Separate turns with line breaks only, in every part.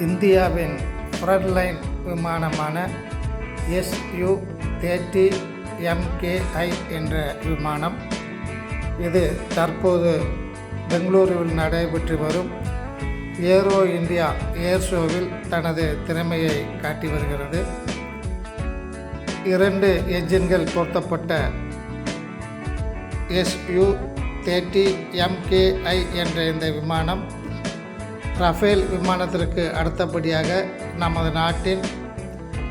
இந்தியாவின் ஃப்ரண்ட்லைன் விமானமான SU thirty MKI என்ற விமானம். இது தற்போது பெங்களூருவில் நடைபெற்று வரும். ஏரோ இந்தியா ஏர் ஷோவில் தனது திறமையை காட்டி வருகிறது. இரண்டு என்ஜின்கள் பொருத்தப்பட்ட எஸ்யூ தேர்ட்டி எம்கேஐ என்ற இந்த விமானம் ரஃபேல் விமானத்திற்கு அடுத்தபடியாக நமது நாட்டின்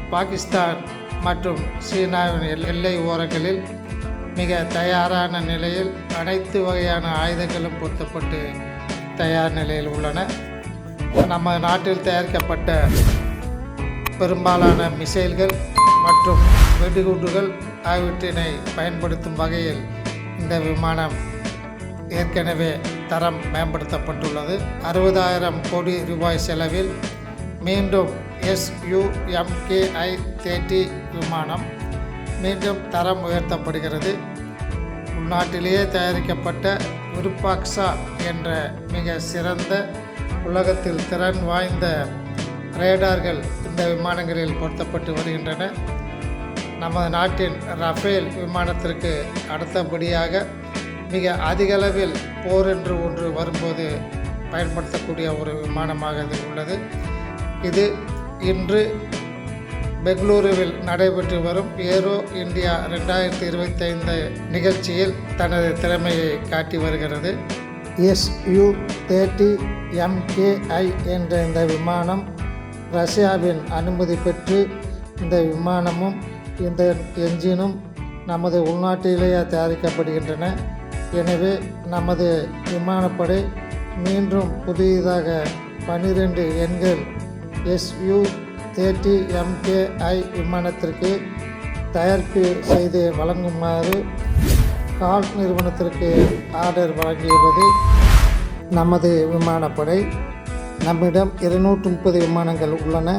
பாகிஸ்தான் மற்றும் சீனாவின் எல்- எல்லை ஓரங்களில் மிக தயாரான நிலையில் அனைத்து வகையான ஆயுதங்களும் பொருத்தப்பட்டு தயார் நிலையில் உள்ளன. நம்ம நாட்டில் தயாரிக்கப்பட்ட பெரும்பாலான மிசைல்கள் மற்றும் வெடிகுண்டுகள் ஆகியவற்றினை பயன்படுத்தும் வகையில் இந்த விமானம் ஏற்கனவே தரம் மேம்படுத்தப்பட்டுள்ளது. அறுபதாயிரம் கோடி ரூபாய் செலவில் மீண்டும் எஸ்யூஎம்கேஐ தேர்ட்டி விமானம் மீண்டும் தரம் உயர்த்தப்படுகிறது. உள்நாட்டிலேயே தயாரிக்கப்பட்ட விருப்பாக்ஸா என்ற மிக சிறந்த உலகத்தில் திறன் வாய்ந்த ரேடார்கள் இந்த விமானங்களில் பொருத்தப்பட்டு வருகின்றன. நமது நாட்டின் ரஃபேல் விமானத்திற்கு அடுத்தபடியாக மிக அதிகளவில் போர் என்று ஒன்று வரும்போது பயன்படுத்தக்கூடிய ஒரு விமானமாக இது உள்ளது. இது இன்று பெங்களூருவில் நடைபெற்று வரும் ஏரோ இந்தியா ரெண்டாயிரத்தி இருபத்தைந்து நிகழ்ச்சியில் தனது திறமையை காட்டி வருகிறது. எஸ்யூ தேர்ட்டி எம்கேஐ என்ற இந்த விமானம் ரஷ்யாவின் அனுமதி பெற்று இந்த விமானமும் இந்த என்ஜினும் நமது உள்நாட்டிலேயே தயாரிக்கப்படுகின்றன. எனவே நமது விமானப்படை மீண்டும் புதியதாக பன்னிரெண்டு எண்கள் எஸ்யூ தேர்ட்டி எம்கேஐ விமானத்திற்கு தயாரிப்பு செய்து வழங்குமாறு கால் நிறுவனத்திற்கு ஆர்டர் வழங்கியுள்ளது. நமது விமானப்படை நம்மிடம் இருநூற்று முப்பது விமானங்கள் உள்ளன.